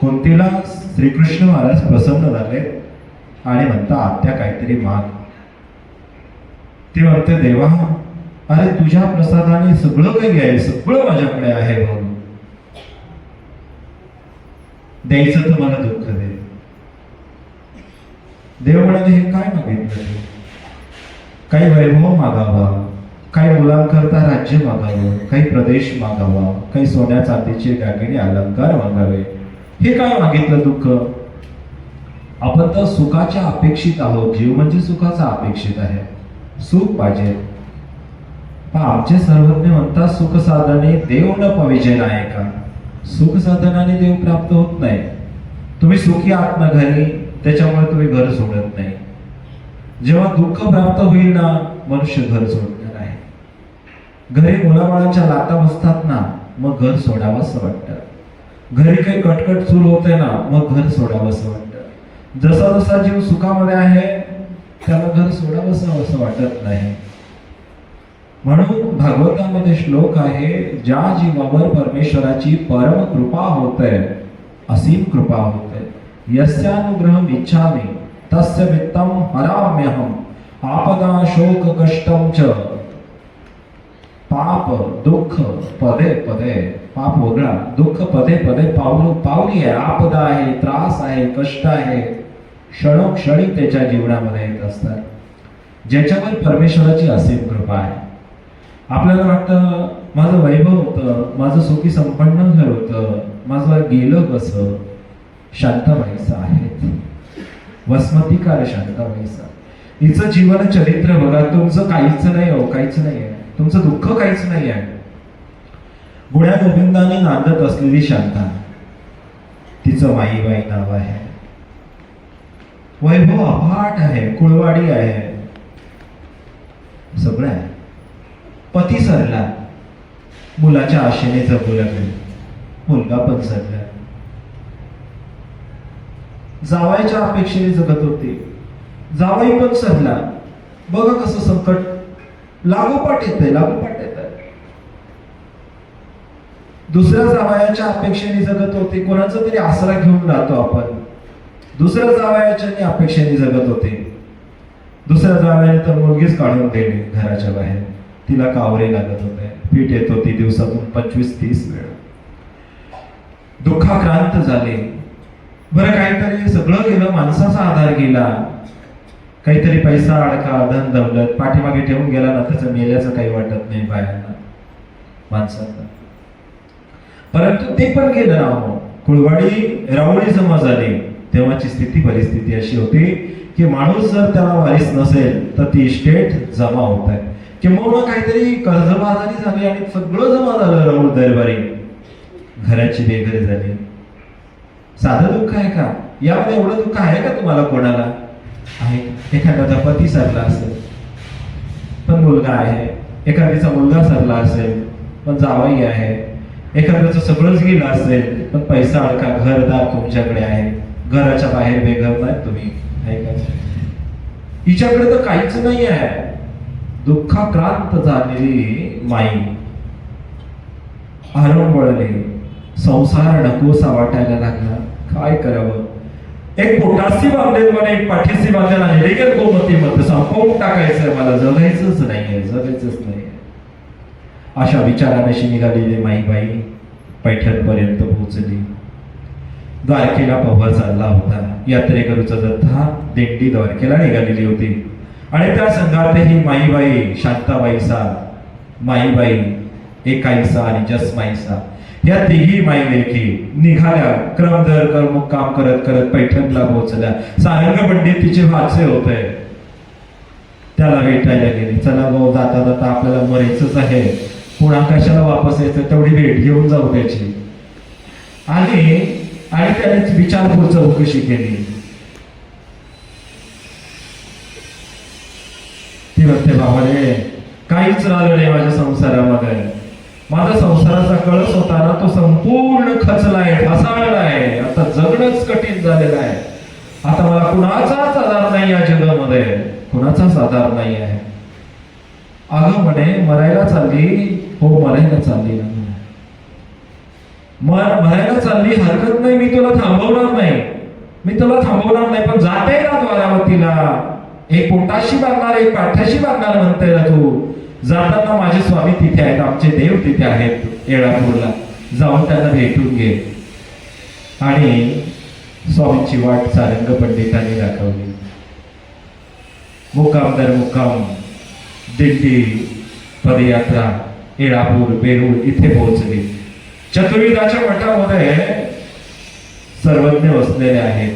कुंतीला श्रीकृष्ण महाराज प्रसन्न झाले आणि म्हणता आत्या काहीतरी माग. ते म्हणते देवा अरे तुझ्या प्रसादाने सगळं काही आहे सगळं माझ्याकडे आहे म्हणून. द्यायचं तर मला दुःख दे. देव म्हणाले हे काय मागितलं काही वैभव मागावा काही मुलांकरता राज्य मागावं काही प्रदेश मागावा काही सोन्या चांदीचे दागिने अलंकार मागावे हे काय मागितलं दुःख? आपण तर सुखाच्या अपेक्षित आहोत. जीव म्हणजे सुखाचा अपेक्षित आहे. सुख पाहिजे. पण आमचे सर्वज्ञ म्हणतात सुख साधने देव न पाहिजे नाही का? सुख साधनाने देव प्राप्त होत नाही. तुम्ही सुखी आहात ना घरी? त्याच्यामुळे तुम्ही घर सोडत नाही. जेव्हा दुःख प्राप्त होईल ना मनुष्य घर सोडणार आहे. घरी मुलाबाळांच्या लाटा बसतात ना मग घर सोडावंसं वाटतं. घरी काही कटकट सुरू होते ना मग घर सोडावंसं वाटतं. जसा जसा जीव सुखामध्ये आहे त्याला घर सोडावंसं असं वाटत नाही. म्हणून भागवतामध्ये श्लोक आहे ज्या जीवावर परमेश्वराची परम कृपा होते असीम कृपा होते यस्यानुग्रहम इच्छामी तस्य वित्तम हराम्यहम आपदा शोक कष्टम च। पाप दुःख पदे पदे. पाप वगळा. दुःख पदे पदे. पावलो पावली आहे. आपदा आहे त्रास आहे कष्ट आहे. क्षणोक्षणी त्याच्या जीवनामध्ये येत असतात. ज्याच्यावर परमेश्वराची असीम कृपा आहे. आपल्याला वाटतं माझं वैभव होतं माझं सुखी संपन्न घर होतं माझं गेलं कसं? शांताबाईचं आहे वस्मतिकार शांत व्हायचं हिचं जीवन चरित्र बघा. तुमचं काहीच नाही हो काहीच नाही आहे. तुमचं दुःख काहीच नाही आहे गुण्या गोविंदाने नांदत असलेली शांता तिचं माईबाई नाव आहे. वैभव अफाट आहे कुळवाडी आहे. सगळं आहे. पती सरला मुलाच्या आशेने जगू लागले. मुलगा पण सरला. जावायच्या अपेक्षेने जगत होते. जावाई पण सरला. बघा कसं संकट लागोपाठ येत आहे लागोपाठ येत आहे दुसऱ्या जावयाच्या अपेक्षेने जगत होते कोणाचा तरी आसरा घेऊन राहतो आपण. दुसऱ्या जावयाच्या अपेक्षेने जगत होते. दुसऱ्या जावयाने तर मुलगीच काढून दिली घराच्या बाहेर. तिला कावरे लागत होते. पीठ येत होती दिवसातून पंचवीस तीस वेळ. दुःखाक्रांत झाले. बरं काहीतरी सगळं गेलं माणसाचा आधार गेला. काहीतरी पैसा अडका धन दौलत पाठीमागे ठेवून गेला ना त्याचं मेल्याचं काही वाटत नाही बायांना माणसांना. परंतु ते पण गेलं ना हो. कुळवाडी रावळी जमा झाली तेव्हाची स्थिती परिस्थिती अशी होती की माणूस जर त्याला वारीस नसेल तर ती इस्टेट जमा होत आहे. किंवा काहीतरी कर्जबाजारी झाली आणि सगळं जमा झालं राहुल दरबारी. घराची बेघरी झाली. साधं दुःख आहे का? यामध्ये एवढं दुःख आहे का तुम्हाला कोणाला? आहे एखाद्याचा पती सरला असेल पण मुलगा आहे एखाद्याचा मुलगा सरला असेल पण जावाई आहे एखाद्याचं सगळंच गेलं असेल पण पैसा अडका घरदार तुमच्याकडे आहे. घराच्या बाहेर बेघर नाही तुम्ही ऐकायचं हिच्याकडे तर काहीच नाही आहे. दुःखाक्रांत झालेली माई. हरवून संसार नकोसा वाटायला लागला. काय करावं? एक पोटाशी बांधेल मला एक पाठीशी बांधेल आणि रेगेल गोमती मध्ये संपवून टाकायचंय मला? जगायचंच नाहीये जगायचंच नाही अशा विचारानेशी निघालेली माईबाई पैठणपर्यंत पोहोचली. द्वारकेला पव्हा चालला होता. यात्रेकरूचा जत्था दिंडी द्वारकेला निघालेली होती. आणि त्या संघातही माईबाई शांताबाईसा माईबाई एकाईसा आणि जसमाईसा या तिघी माई निघाल्या क्रम दर कर्म काम करत करत पैठणला पोहोचल्या. सारंग तिचे वाचे होते. त्याला भेटायला गेले. चला भाऊ जाता जाता आपल्याला मरायचंच आहे. पुन्हा कशाला वापस यायचं? तेवढी भेट घेऊन जाऊ त्याची. आणि आणि त्याने विचारपूर चौकशी केली. ती म्हणते बाबाने काहीच राहिलं नाही माझ्या संसारामध्ये. माझा संसाराचा कळस होता ना तो संपूर्ण खचलाय ढासाळलाय आता जगणंच कठीण झालेलं आहे. आता मला कुणाचाच आधार नाही या जगामध्ये. कुणाचाच आधार नाही आहे. अगं म्हणे मरायला चालली? हो मरायला चालली ना मरायला मन म्हणायला चालली? हरकत नाही मी तुला थांबवणार नाही. मी तुला थांबवणार नाही पण जाते ना द्वारावतीला. एक पोटाशी बांधणार एक पाठ्याशी बांधणार म्हणते ना तू. जाताना माझे स्वामी तिथे आहेत? आमचे देव तिथे आहेत येळापूरला. जाऊन त्यांना भेटून घे. आणि स्वामींची वाट सारंग पंडितांनी दाखवली. मुक्काम दर मुक्काम दिंडी पदयात्रा येळापूर बेरूळ इथे पोहोचली. चतुर्विधाच्या मठामध्ये सर्वज्ञ वसलेले आहेत.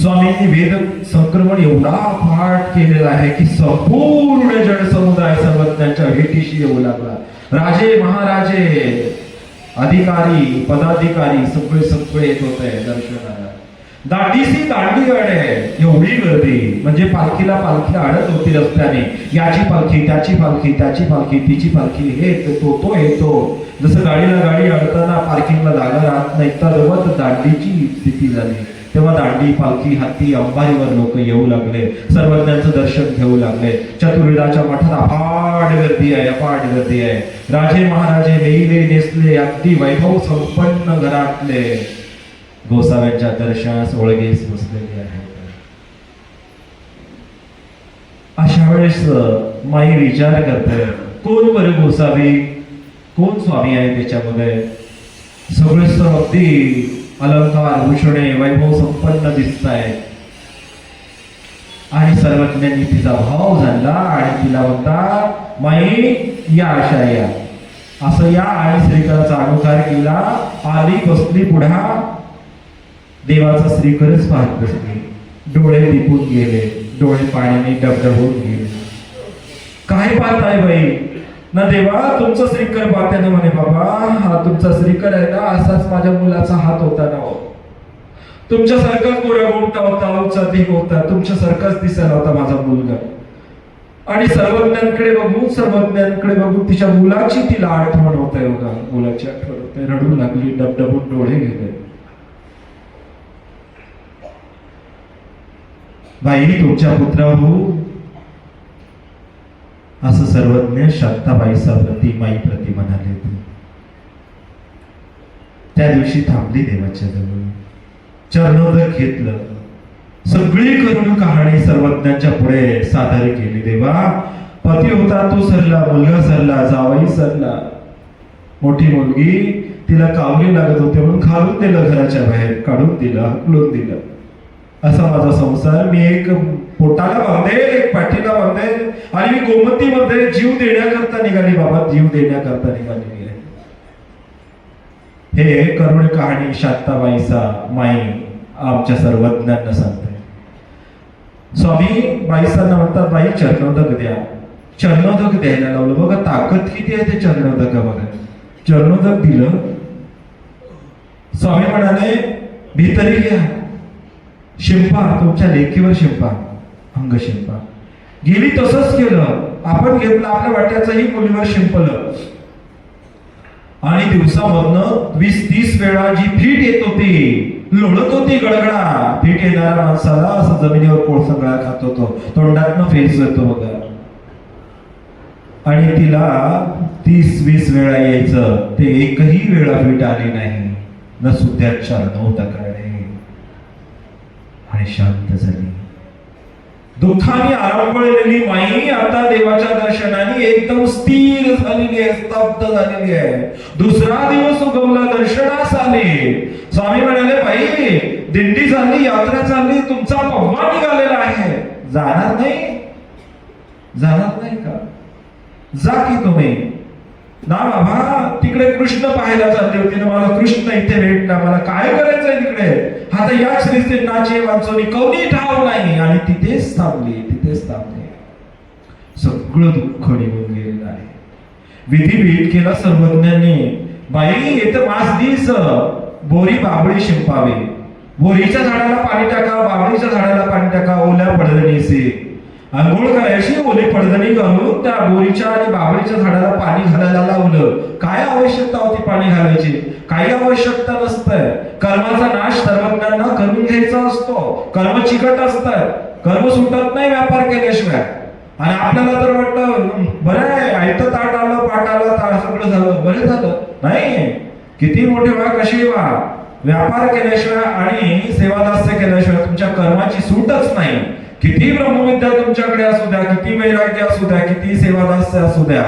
स्वामींनी वेद संक्रमण एवढा पाठ केलेला आहे की संपूर्ण जन समुदाय सर्वज्ञांच्या भेटीशी येऊ लागला. राजे महाराजे अधिकारी पदाधिकारी सगळे सगळे येत होते दर्शनाला. दांडीसी दांडी आहे एवढी गर्दी. म्हणजे पालखीला पालखी आडत होती रस्त्याने. याची पालखी त्याची पालखी त्याची पालखी तिची पालखी हे तो तो येतो. जसं गाडीला गाडी अडताना पार्किंगला जागा राहत नाही तर दांडीची स्थिती झाली. तेव्हा दांडी पालखी हत्ती अंबारीवर लोक येऊ लागले. सर्वज्ञांचं दर्शन घेऊ लागले. चतुर्वेदाच्या मठात अफाट गर्दी आहे अफाट गर्दी आहे. राजे महाराजे नेले नेसले अगदी वैभव संपन्न घरातले. गोसाव्यांच्या दर्शनास ओळगेस बसलेले आहे. अशा वेळेस माई विचार करते कोण बरं गोसावी? कोण स्वामी आहे त्याच्यामध्ये? सगळे अगदी अलंकार भूषणे वैभव संपन्न दिसत आहे आणि सर्वज्ञांनी तिचा भाव झाला आणि तिला म्हणता माई या आशा या असं या आणि श्रीकराचा अनुकार केला आली बसली पुढा. देवाचा श्रीकरच पाहत बसली. डोळे दिपून गेले. डोळे पाण्याने डबडबून गेले. काय पाहताय बाई? ना देवा तुमचं श्रीकर पाहते ना म्हणे बाबा हा तुमचा श्रीकर आहे ना असाच माझ्या मुलाचा हात होता ना हो. तुमच्यासारखाच कोऱ्या गोमटा होता उंचा धिक होता तुमच्यासारखाच दिसायला होता माझा मुलगा. आणि सर्वज्ञांकडे बघून सर्वज्ञांकडे बघून तिच्या मुलाची तिला आठवण होत आहे बघा मुलाची आठवण होते रडू लागली डबडबून डोळे गेले. बाई तुमच्या पुत्राहू असं सर्वज्ञ शांताबाईचा प्रती माई प्रती म्हणाले त्या दिवशी थांबली देवाच्या जवळ. चरणोदक घेतलं. सगळी करुण कहाणी सर्वज्ञांच्या पुढे सादर केली देवा. पती होता तो सरला मुलगा सरला जावाई सरला. मोठी मुलगी तिला कावली लागत होते म्हणून खालून दिलं घराच्या बाहेर काढून दिलं हकलून दिलं. असा माझा संसार. मी एक पोटाला बांधेल एक पाठीला बांधेल आणि मी गोमतीमध्ये जीव देण्याकरता निघाली. बाबा जीव देण्याकरता निघाली हे करुण कहाणी शांताबाईचा माई आमच्या सर्वज्ञांना सांगते. स्वामी बाईसांना म्हणतात बाई चरणोदक द्या. चरणोदक द्यायला लावलं. बघा ताकद किती आहे ते चरणोदकामध्ये चरणोदक दिलं. स्वामी म्हणाले भीतरी घ्या. शिंपा तुमच्या लेखीवर शिंपा अंग शिंपा. गेली तसंच केलं. आपण घेतलं आपल्या वाट्याचंही मुलीवर शिंपलं. आणि दिवसामधनं वीस तीस वेळा जी फीट येत होती लोळत होती गडगडा फीट येणाऱ्या माणसाला असं जमिनीवर कोळसंगळा खात होतो. तोंडातनं फेस येतो बघा. आणि तिला तीस वीस वेळा यायचं. ते एकही वेळा फीट आली नाही. न सुद्धा सुद्याचार नव्हता करणे आणि शांत झाली. दुःखाने आरंभलेली माई आता देवाच्या दर्शनाने एकदम स्थिर झालेली आहे स्तब्ध झालेली आहे. दुसरा दिवस उगवला दर्शनास आले. स्वामी म्हणाले बाई दिंडी झाली यात्रा चालली तुमचा पव्वा निघालेला आहे. जाणार नाही. जाणार नाही का? जा की तुम्ही. ना बाबा तिकडे कृष्ण पाहायला चालले होते ना मला कृष्ण इथे भेटला मला काय करायचंय तिकडे? आता या नाचे वाचवणी कवनी ठाव नाही. आणि तिथेच थांबले तिथेच थांबले. सगळं दुःख निघून गेलेलं आहे. विधी भेट केला सर्वज्ञांनी बाई येतं मास दिस बोरी बाबळी शिंपावे. बोरीच्या झाडाला पाणी टाका बाबळीच्या झाडाला पाणी टाका ओल्या पडदणीचे आंघोळ करायची ओली पडदणी घालून त्या बोरीच्या आणि बाबरीच्या झाडाला पाणी घालायला लावलं. काय आवश्यकता होती पाणी घालायची? काही आवश्यकता नसतंय. कर्माचा नाश सर्वांना करून घ्यायचा असतो. कर्म चिकट असतात. कर्म सुटत नाही व्यापार केल्याशिवाय. आणि आपल्याला तर वाटतं बरं आहे आयतं ताट आलं पाट आलं ताट सगळं झालं बरं झालं. नाही. किती मोठे व्हा कशी व्हा. व्यापार केल्याशिवाय आणि सेवादास्य केल्याशिवाय तुमच्या कर्माची सूटच नाही. किती ब्रह्मविद्या तुमच्याकडे असू द्या किती वैराग्य असू द्या किती सेवादास्य असू द्या.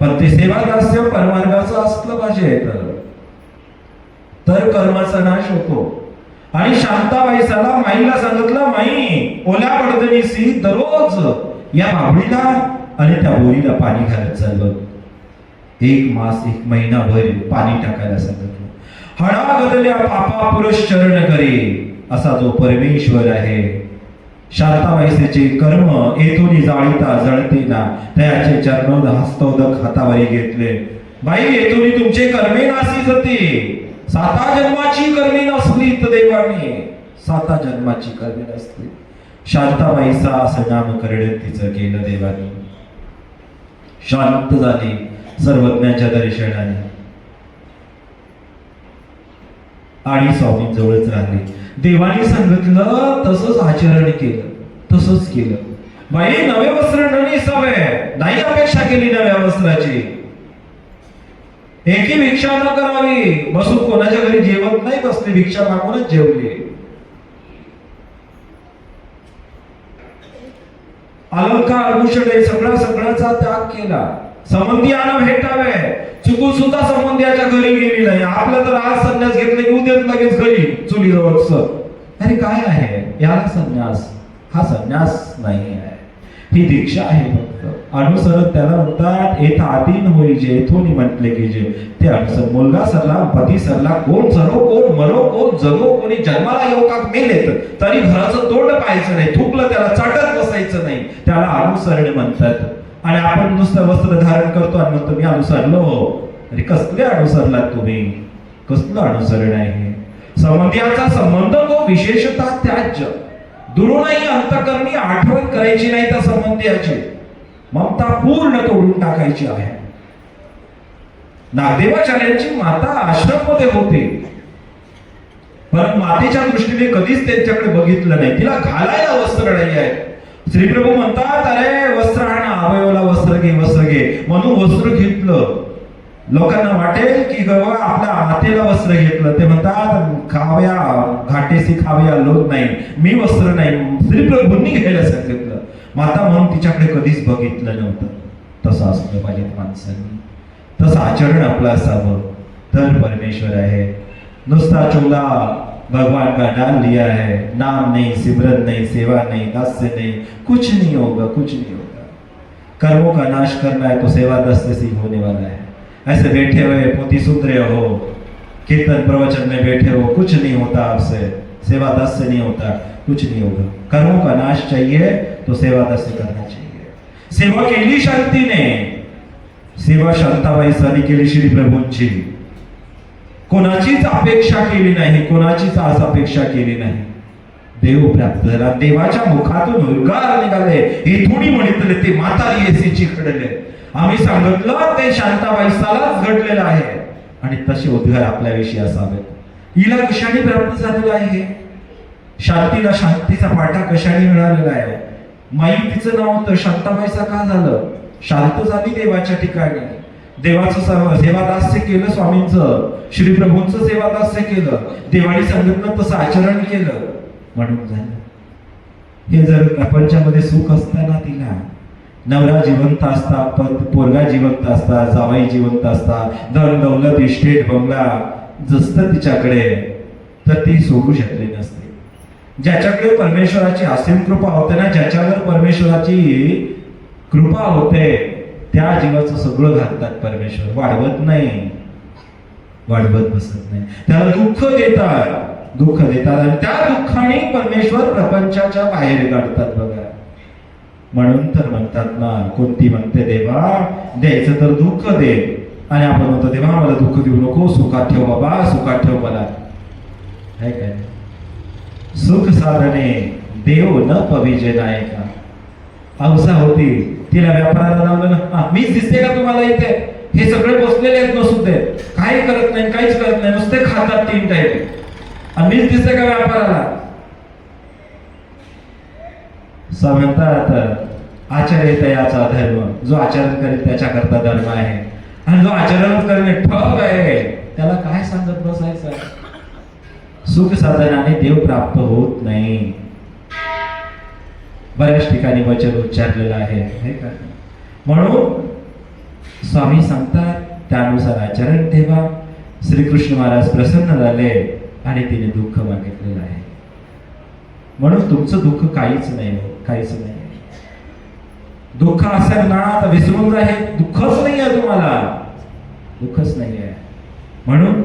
पण ते सेवादास्य परमार्गाचं असलं पाहिजे तर. तर कर्माचा नाश होतो. आणि शांताबाईसाला माईला सांगितलं माई ओल्या पडदणीसी दररोज या बाबळीला आणि त्या बोरीला पाणी घालत चाललं एक मास एक महिनाभर पाणी टाकायला सांगितलं. हळा बदल्या पापा पुरुष चरण करे असा जो परमेश्वर आहे. शांताबाईचे कर्म येथून जाळीता जळतीना त्याचे चरणोद हस्तोदक हातावरी घेतले. बाई येथून तुमचे कर्मे नासी जाते साता जन्माची कर्मी नसली तर देवाने. साता जन्माची कर्मी नसली शांताबाईचा असं नाम करणे तिचं केलं देवाने. शांत झाली सर्वज्ञाच्या दर्शनाने. आणि स्वामी जवळच राहिले देवाने सांगितलं तसंच आचरण केलं तसंच केलं. बाई नवे वस्त्र न नेसावे. नाही अपेक्षा केली नव्या वस्त्राची. एकी भिक्षा न करावी. बसून कोणाच्या घरी जेवत नाही बसले भिक्षा मागूनच जेवले. अलंकार आभूषण सगळा सगळ्याचा त्याग केला. संबंधियानं भेटावे. चुकून सुद्धा संबंधियाच्या घरी गेली नाही. आपलं तर आज संन्यास घेतलं की उद्याच लगेच घरी चुलीजवळच. अरे काय आहे? याला संन्यास. हा संन्यास नाही आहे. ही दीक्षा आहे फक्त. अनुसरत त्याला म्हणतात येथ आधीन होई जे येथून म्हटले की जे. ते अनुसर मुलगा सरला पती सरला कोण सरो कोण मरो कोण जगो कोणी जन्माला येऊ का मेलेत तरी घराचं तोंड पाहायचं नाही थुकलं त्याला चाटत बसायचं नाही. त्याला अनुसरण म्हणतात. आणि आपण नुसतं वस्त्र धारण करतो आणि म्हणतो मी अनुसरलो हो. अरे कसले अनुसरलात तुम्ही? कसलं अनुसरण आहे संबंधियांचा संबंध तो विशेषतः त्याज्य. दुरूनही अंतकरणी आठवण करायची नाही त्या संबंधियाची. ममता पूर्ण तोडून टाकायची आहे. नागदेवाचार्यांची माता आश्रममध्ये होते. पण मातेच्या दृष्टीने कधीच त्यांच्याकडे बघितलं नाही. तिला घालायला वस्त्र नाही आहे. श्रीप्रभू म्हणतात अरे वस्त्र आणा अवयवला वस्त्र घे वस्त्र घे. म्हणून वस्त्र घेतलं. लोकांना वाटेल की गवा आपल्या हातेला वस्त्र घेतलं. ते म्हणतात खाव्या घाटेसी खाव्या लोक नाही. मी वस्त्र नाही. श्रीप्रभूंनी घ्यायला सांगितलं. माता म्हणून तिच्याकडे कधीच बघितलं नव्हतं. तसं असलं पाहिजे माणसांनी. तसं आचरण आपलं असावं. तर परमेश्वर आहे. नुसता चोला भगवान का डाल लिया है। नाम नहीं, सिमरन नहीं, सेवा नहीं, दास्य नहीं, कुछ नहीं होगा, कुछ नहीं होगा। कर्मों का नाश करना है तो सेवा दस्य से होने वाला है। ऐसे बैठे हुए पोती सुन रहे हो, कीर्तन प्रवचन में बैठे हो, कुछ नहीं होता आपसे। सेवा दस्य नहीं होता, कुछ नहीं होगा। कर्मों का नाश चाहिए तो सेवा दस्य करना चाहिए। सेवा केली शांतीने सेवा शांताबाई साली केली श्री प्रभूंची कोणाचीच अपेक्षा केली नाही कोणाचीच आज अपेक्षा केली नाही. देव प्राप्त झाला देवाच्या मुखातून उद्गार निघाले. इथूनही म्हणितले ते माता एसीची घडले. आम्ही सांगितलं ते शांताबाई सालाच घडलेलं आहे. आणि तसे उद्गार आपल्याविषयी असावेत. हिला कशाने प्राप्त झालेला आहे? शांतीला शांतीचा पाठा कशाने मिळालेला आहे? माई तिचं नाव तर शांताबाईचा का झालं? शांत झाली देवाच्या ठिकाणी. देवाचं सर्व सेवादास्य केलं स्वामींचं. श्रीप्रभूंचं सेवादास्य केलं. देवाळी सांगितलं तसं आचरण केलं. म्हणून झालं. हे जर प्रपंचामध्ये सुख असताना तिला नवरा जिवंत असता पत पोरगा जिवंत असता जावाई जिवंत असता धन दौलत इस्टेट बंगला जसतं तिच्याकडे तर ती सोडू शकली नसते. ज्याच्याकडे परमेश्वराची असीम कृपा होते ना ज्याच्यावर परमेश्वराची कृपा होते त्या जीवाचं सगळं घालतात परमेश्वर. वाढवत नाही. वाढवत बसत नाही. त्याला दुःख देतात. दुःख देतात. आणि त्या दुःखाने परमेश्वर प्रपंचाच्या बाहेर काढतात बघा. म्हणून तर म्हणतात ना कोणती म्हणते देवा द्यायचं तर दुःख दे. आणि आपण म्हणतो देवा मला दुःख देऊ नको. सुखात ठेव बाबा सुखात ठेव मला. काय काय सुख साधने देव न पविजे नायका. हौसा होती तिला व्यापाराला लावलं ना. मीच दिसते का तुम्हाला इथे? हे सगळे बसलेले आहेत नसुद्धा काही करत नाही काहीच करत नाही. नुसते खातात तीन टाईप आणि मीच दिसते का व्यापाराला? म्हणतात आचार्य याचा धर्म जो आचरण करेल त्याच्याकरता धर्म आहे. आणि जो आचरण करणे ठप आहे त्याला काय सांगत बसायचं? सुख साधनाने देव प्राप्त होत नाही. बऱ्याच ठिकाणी वचन उच्चारलेलं आहे हे का? म्हणून स्वामी सांगतात त्यानुसार आचरण ठेवा. श्रीकृष्ण महाराज प्रसन्न झाले आणि तिने दुःख मागितलेलं आहे. म्हणून तुमचं दुःख काहीच नाही हो, काहीच नाही. दुःख असेल ना तर विसरून जा हे दुःखच नाही आहे तुम्हाला. दुःखच नाही आहे. म्हणून